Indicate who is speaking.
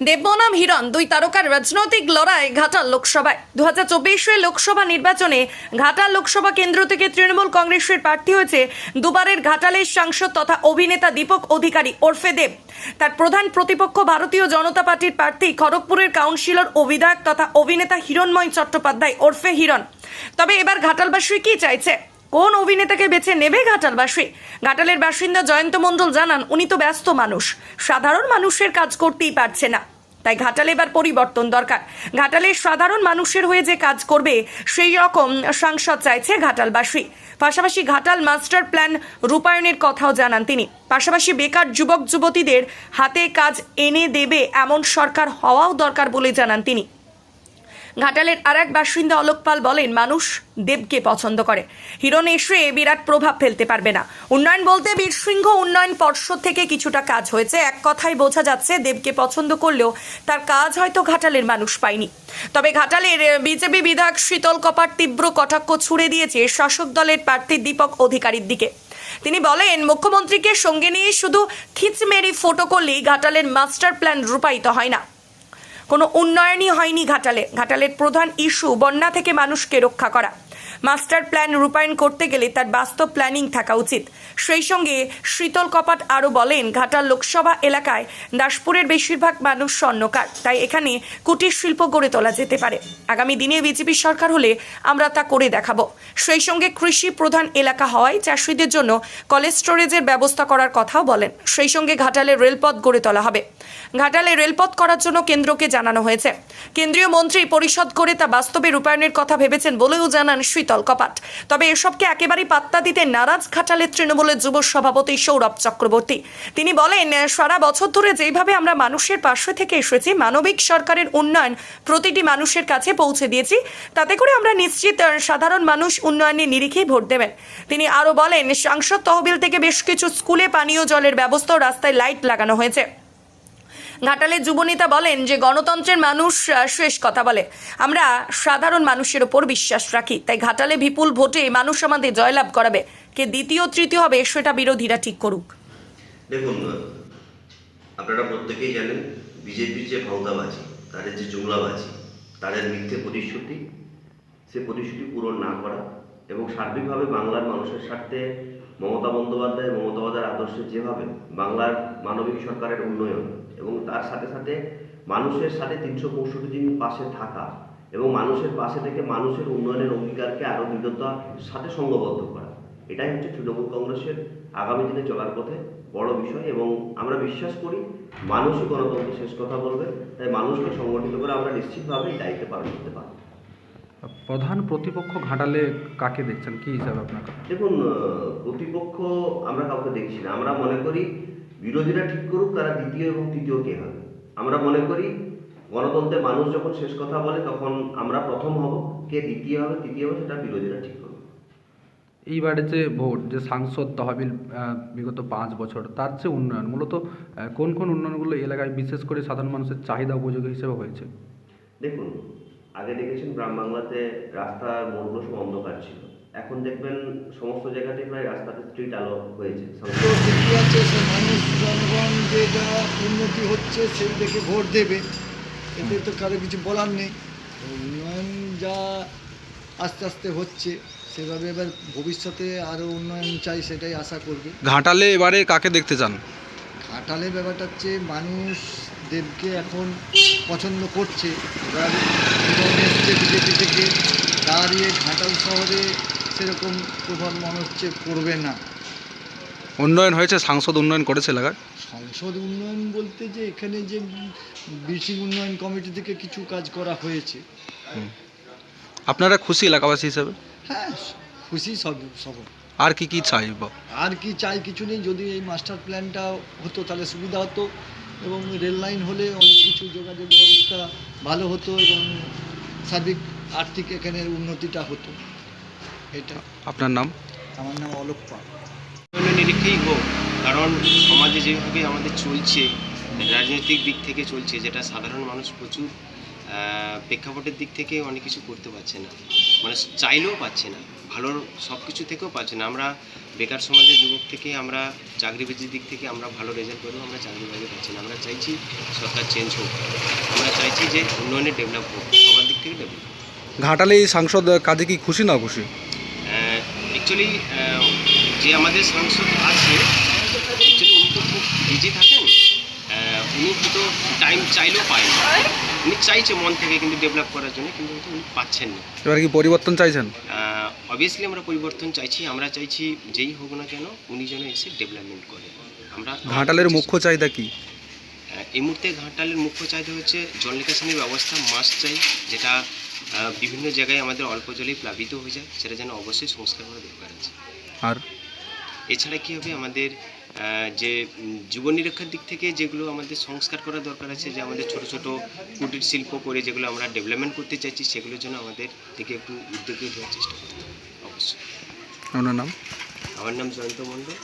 Speaker 1: দেবনাম হিরণ, দুই তারকার রাজনৈতিক লড়াই ঘাটাল লোকসভায়। দু হাজার লোকসভা নির্বাচনে ঘাটাল লোকসভা কেন্দ্র থেকে তৃণমূল কংগ্রেসের প্রার্থী হয়েছে দুবারের ঘাটালের সাংসদ তথা অভিনেতা দীপক অধিকারী ওরফে দেব। তার প্রধান প্রতিপক্ষ ভারতীয় জনতা পার্টির প্রার্থী খড়গপুরের কাউন্সিলর ও বিধায়ক তথা অভিনেতা হিরণময় চট্টোপাধ্যায় ওরফে হিরণ। তবে এবার ঘাটালবাসী কি চাইছে? কোন অভিনেতাকে বেছে নেবে ঘাটালবাসী ঘাটালের বাসিন্দা জয়ন্ত মণ্ডল জানান, উনি তো ব্যস্ত মানুষ। সাধারণ মানুষের কাজ করতেই পারছে না। তাই ঘাটালে এবার পরিবর্তন দরকার। ঘাটালের সাধারণ মানুষের হয়ে যে কাজ করবে, সেই রকম সাংসদ চাইছে ঘাটালবাসী পাশাপাশি ঘাটাল মাস্টার প্ল্যান রূপায়ণের কথাও জানান তিনি। পাশাপাশি বেকার যুবক যুবতীদের হাতে কাজ এনে দেবে এমন সরকার হওয়াও দরকার বলে জানান তিনি। ঘাটালের আর এক বাসিন্দা অলোক পাল বলেন, মানুষ দেবকে পছন্দ করে। হিরণ এসে বিরাট প্রভাব ফেলতে পারবে না। উন্নয়ন বলতে বীরসিংহ উন্নয়ন পর্ষদ থেকে কিছুটা কাজ হয়েছে। এক কথায় বোঝা যাচ্ছে, দেবকে পছন্দ করলেও তার কাজ হয়তো ঘাটালের মানুষ পায়নি। তবে ঘাটালের বিজেপি বিধায়ক শীতল কপার তীব্র কটাক্ষ ছুড়ে দিয়েছে শাসক দলের প্রার্থী দীপক অধিকারীর দিকে। তিনি বলেন, মুখ্যমন্ত্রীকে সঙ্গে নিয়ে শুধু খিচমেরি ফটো করলেই ঘাটালের মাস্টার প্ল্যান রূপায়িত হয় না। কোনো উন্নয়নই হয়নি ঘাটালে। ঘাটালের প্রধান ইস্যু বন্যা থেকে মানুষকে রক্ষা করা। মাস্টার প্ল্যান রূপায়ণ করতে গেলে তার বাস্তব প্ল্যানিং থাকা উচিত। সেই সঙ্গে শীতল কপাট আরও বলেন, ঘাটাল লোকসভা এলাকায় দাসপুরের বেশিরভাগ মানুষ স্বর্ণকার, তাই এখানে কুটির শিল্প গড়ে তোলা যেতে পারে। আগামী দিনে বিজেপি সরকার হলে আমরা তা করে দেখাবো। সেই সঙ্গে কৃষি প্রধান এলাকা হওয়ায় চাষিদের জন্য কলেজ স্টোরেজের ব্যবস্থা করার কথাও বলেন। সেই সঙ্গে ঘাটালে রেলপথ গড়ে তোলা হবে। ঘাটালে রেলপথ করার জন্য কেন্দ্রকে জানানো হয়েছে। কেন্দ্রীয় মন্ত্রী পরিষদ করে তা বাস্তবে রূপায়ণের কথা ভেবেছেন বলেও জানান শীতল। কপাট তবে এসবকে একেবারেই পাত্তা দিতে নারাজ ঘাটালের তৃণমূলের যুব সভাপতি সৌরভ চক্রবর্তী। তিনি বলেন, সারা বছর ধরে যেভাবে আমরা মানুষের পাশে থেকে এসেছি, মানবিক সরকারের উন্নয়ন প্রতিটি মানুষের কাছে পৌঁছে দিয়েছি, তাতে করে আমরা নিশ্চিত সাধারণ মানুষ উন্নয়নের নিরিখেই ভোট দেবেন। তিনি আরও বলেন, সাংসদ তহবিল থেকে বেশ কিছু স্কুলে পানীয় জলের ব্যবস্থা রাস্তায় লাইট লাগানো হয়েছে। ঘাটালের যুবনেতা বলেন যে গণতন্ত্রের মানুষ শেষ কথা বলে। আমরা সাধারণ মানুষের ওপর বিশ্বাস রাখি, তাই ঘাটালে বিপুল ভোটে মানুষ আমাদের জয়লাভ করাবে। কে দ্বিতীয়, তৃতীয় হবে, সেটা বিরোধীরা ঠিক করুক।
Speaker 2: দেখুন, আপনারা প্রত্যেকেই জানেন বিজেপির যে ভাওতাবাজি তাদের যে জুমলাবাজি, তাদের মিথ্যে প্রতিশ্রুতি, সে প্রতিশ্রুতি পূরণ না করা এবং সার্বিকভাবে বাংলার মানুষের স্বার্থে মমতা বন্দ্যোপাধ্যায়, মমতা আদর্শে যেভাবে বাংলার মানবিক সরকারের উন্নয়ন এবং তার সাথে সাথে মানুষের সাথে তিনশো পঁয়ষট্টি দিন পাশে থাকা এবং মানুষের পাশে থেকে মানুষের উন্নয়নের অঙ্গীকারকে আরও দৃঢ়তার সাথে সঙ্গবদ্ধ করা। এটাই হচ্ছে তৃণমূল কংগ্রেসের আগামী দিনে চলার পথে বড় বিষয় এবং আমরা বিশ্বাস করি মানুষই গণতন্ত্র শেষ কথা বলবে তাই মানুষকে সংগঠিত করে আমরা নিশ্চিতভাবে এই দায়িত্ব পালন করতে পারব।
Speaker 3: প্রধান প্রতিপক্ষ ঘাটালে কাকে দেখছেন? কি হিসাবে আপনার
Speaker 2: দেখুন প্রতিপক্ষ আমরা কাউকে দেখছি না। আমরা মনে করি বিরোধীরা ঠিক করুক তারা দ্বিতীয় এবং তৃতীয় কে হবে? আমরা মনে করি গণতন্ত্রে মানুষ যখন শেষ কথা বলে তখন আমরা প্রথম হব। কে দ্বিতীয় হবে তৃতীয় হবে সেটা বিরোধীরা ঠিক করবে
Speaker 3: এইবারে যে ভোট যে সাংসদ তহবিল বিগত পাঁচ বছর তার যে উন্নয়ন মূলত কোন কোন উন্নয়নগুলো এলাকায় বিশেষ করে সাধারণ মানুষের চাহিদা উপযোগী হিসেবে হয়েছে?
Speaker 2: দেখুন আগে দেখেছেন গ্রাম বাংলাতে রাস্তার মোড়গুলো সব অন্ধকার ছিল। এখন দেখবেন সমস্ত জায়গাতে প্রায় রাস্তাতে স্ট্রিট আলো হয়েছে।
Speaker 4: আছে সে মানুষ জনগণ যে যা উন্নতি হচ্ছে সেই দেখে ভোট দেবে। এতে তো কারও কিছু বলার নেই। উন্নয়ন যা আস্তে আস্তে হচ্ছে সেভাবে এবার ভবিষ্যতে আরও উন্নয়ন চাই সেটাই আশা করবে।
Speaker 3: ঘাটালে এবারে কাকে দেখতে চান?
Speaker 4: ঘাটালে ব্যাপারটা হচ্ছে মানুষ দেবকে এখন পছন্দ করছে। এবার বিজেপি থেকে দাঁড়িয়ে ঘাটাল শহরে সেরকম প্রভাব মনে হচ্ছে করবে না।
Speaker 3: উন্নয়ন হয়েছে সাংসদ উন্নয়ন করেছে এলাকায়
Speaker 4: সংসদ উন্নয়ন বলতে যে এখানে যে বিসি উন্নয়ন কমিটি থেকে কিছু কাজ করা হয়েছে।
Speaker 3: আপনারা খুশি এলাকাবাসী হিসেবে?
Speaker 4: হ্যাঁ খুশি সব সব।
Speaker 3: আর কি কি চাইব
Speaker 4: আর কি চাই কিছু নেই যদি এই মাস্টার প্ল্যানটা হতো তাহলে সুবিধা হতো এবং রেল লাইন হলে অনেক কিছু যোগাযোগ ব্যবস্থা ভালো হতো এবং সার্বিক আর্থিক এখানের উন্নতিটা হতো। এটা।
Speaker 3: আপনার নাম?
Speaker 4: আমার নাম অলোক পাল।
Speaker 5: উন্নয়নের নিরিখেই হোক কারণ সমাজে যেভাবে আমাদের চলছে রাজনৈতিক দিক থেকে চলছে যেটা সাধারণ মানুষ প্রচুর প্রেক্ষাপটের দিক থেকে অনেক কিছু করতে পারছে না। মানে চাইলেও পাচ্ছে না ভালো সব কিছু থেকেও পাচ্ছে না। আমরা বেকার সমাজের যুবক থেকে আমরা চাকরি বাজির দিক থেকে আমরা ভালো রেজাল্ট করব আমরা চাকরি বাজি পাচ্ছি না। আমরা চাইছি সরকার চেঞ্জ হোক। আমরা চাইছি যে উন্নয়নে ডেভেলপ হোক সবার দিক থেকে ডেভেলপ
Speaker 3: ঘাটালে এই সাংসদ কাজে কি খুশি না খুশি?
Speaker 5: অ্যাকচুয়ালি যে আমাদের সাংসদ আছে অ্যাকচুয়ালি উনি তো খুব বিজি থাকেন উনি হয়তো টাইম চাইলেও পায় না। উনি চাইছে মন থেকে কিন্তু ডেভেলপ করার জন্য কিন্তু উনি পাচ্ছেন না।
Speaker 3: এবার কি পরিবর্তন চাইছেন?
Speaker 5: অবভিয়াসলি আমরা পরিবর্তন চাইছি আমরা চাইছি যেই হোক না কেন উনি যেন এসে ডেভেলপমেন্ট করে। আমরা
Speaker 3: ঘাটালের মুখ্য চাহিদা কি?
Speaker 5: এই মুহূর্তে ঘাটালের মুখ্য চাহিদা হচ্ছে জল নিকাশনের ব্যবস্থা মাস চাই যেটা বিভিন্ন জায়গায় আমাদের অল্প জলেই প্লাবিত হয়ে যায় সেটা যেন অবশ্যই সংস্কার করা দরকার আছে।
Speaker 3: আর?
Speaker 5: এছাড়া কী হবে আমাদের যে উম, জীবন নিরক্ষার দিক থেকে যেগুলো আমাদের সংস্কার করা দরকার আছে যে আমাদের ছোট ছোট কুটির শিল্প করে যেগুলো আমরা ডেভেলপমেন্ট করতে চাইছি সেগুলোর জন্য আমাদের থেকে একটু উদ্যোগী দেওয়ার চেষ্টা করতে হবে অবশ্যই।
Speaker 3: ওনার নাম?
Speaker 5: আমার নাম জয়ন্ত মণ্ডল।